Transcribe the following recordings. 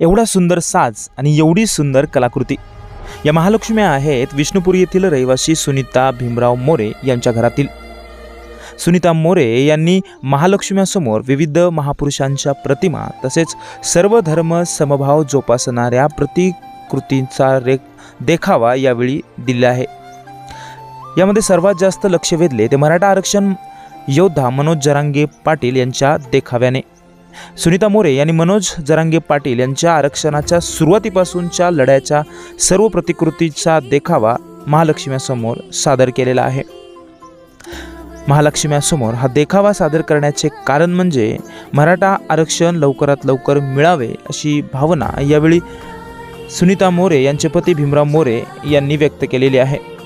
एवढा सुंदर साज आणि एवढी सुंदर कलाकृती. या महालक्ष्म्या आहेत विष्णुपुरी येथील रहिवासी सुनीता भीमराव मोरे यांच्या घरातील. सुनीता मोरे यांनी महालक्ष्म्यासमोर विविध महापुरुषांच्या प्रतिमा तसेच सर्व धर्म समभाव जोपासणाऱ्या प्रतिकृतींचा रे देखावा यावेळी दिला आहे. यामध्ये सर्वात जास्त लक्ष वेधले ते मराठा आरक्षण योद्धा मनोज जरांगे पाटील यांच्या देखाव्याने. सुनीता मोरे यांनी मनोज जरांगे पाटील यांच्या आरक्षणाच्या सुरुवातीपासूनच्या लढ्याच्या सर्व प्रतिकृतीचा देखावा महालक्ष्म्यासमोर सादर केलेला आहे. महालक्ष्म्यासमोर हा देखावा सादर करण्याचे कारण म्हणजे मराठा आरक्षण लवकरात लवकर मिळावे अशी भावना यावेळी सुनीता मोरे यांचे पती भीमराव मोरे यांनी व्यक्त केलेली आहे.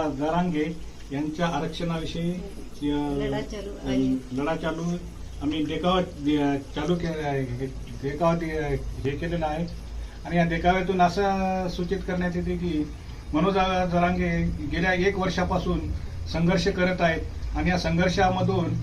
दादा जरांगे यांच्या आरक्षणाविषयी लढा चालू आम्ही देखावा चालू केला आहे देखावा हे केलेला आहे. आणि या देखाव्यातून असं सूचित करण्यात येते की मनोज जरांगे गेल्या एक वर्षापासून संघर्ष करत आहेत. आणि या संघर्षामधून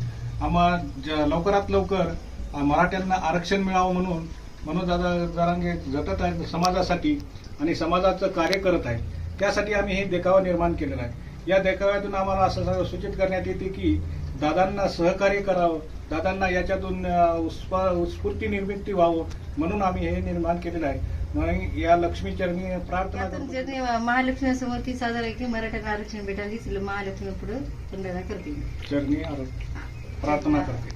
आम्हा ज- लवकरात लवकर मराठ्यांना आरक्षण मिळावं म्हणून मनोज दादा जरांगे झटत आहेत समाजासाठी आणि समाजाचं कार्य करत आहे त्यासाठी आम्ही हे देखावा निर्माण केलेला आहे. या देखाव्यातून आम्हाला असं सूचित करण्यात येते की दादांना सहकार्य करावं दादांना याच्यातून उत्स्फूर्ती निर्मिती व्हावं म्हणून आम्ही हे निर्माण केलेलं आहे. म्हणून या लक्ष्मीचरणी प्रार्थना यातून करतो. ज्यांनी महालक्ष्मी ती साजरा आहे की मराठ्यांना आरक्षण भेटायला महालक्ष्मी पुढे करते चरणी प्रार्थना करते.